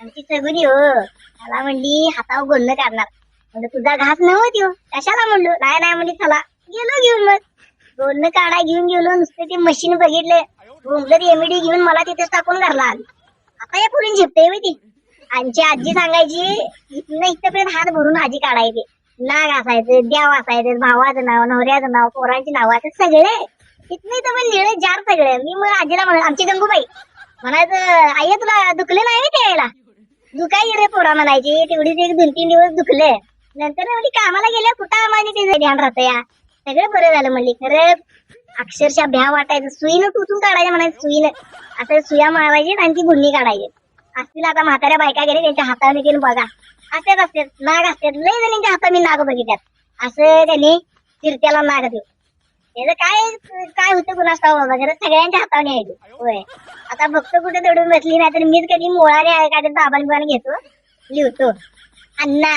आमची सगळी हो. मला म्हणली हातावर गोंद काढणार. म्हणजे तुझा घास नव्हती हो कशाला म्हणलो? नाही नाही म्हणली चला. गेलो घेऊन मग. गोंद काढा घेऊन गेलो. नुसते ते मशीन बघितले. घुमलं एमडी घेऊन मला तिथेच टाकून घरला आली आता या पुढे झेपते होय ती. आमची आजी सांगायची इथनं इथपर्यंत हात भरून आजी काढायची. नाग असायचं देव असायचं भावाचं नाव नवऱ्याचं नाव पोरांची नाव असं सगळे. इथनं इथं पण निळे जार सगळे. मी मग आजीला म्हणा आमची गंगूबाई म्हणायचं आई तुला दुखले नाही ना त्यावेळेला दुखाय रे पोरा म्हणायची? तेवढीच एक दोन तीन दिवस दुखले. नंतर म्हणजे कामाला गेल्या कुठं आम्हाला त्याचं ध्यान राहतं या सगळं बरं झालं म्हणली. खरं अक्षरशः भ्या वाटायचं. सुईनं टुचून काढायचं म्हणायचं सुईनं. असं सुया मारायची आणि ती गुन्ही काढायची. असतील आता म्हाताऱ्या बायका गेले त्यांच्या हाताने गेले बघा. असतेच असतात नाग असतात. लय जणींच्या हातात मी नाग बघितल्यात. असं त्यांनी फिरत्याला नाग देऊ याचं काय काय होतं कुणास वगैरे बाबा? खरं सगळ्यांच्या हातावर यायचं होय. आता फक्त कुठे दडून बसली नाही तर मीच कधी मोळाने काय दाबान बिबान घेतो. लिहतो. अण्णा.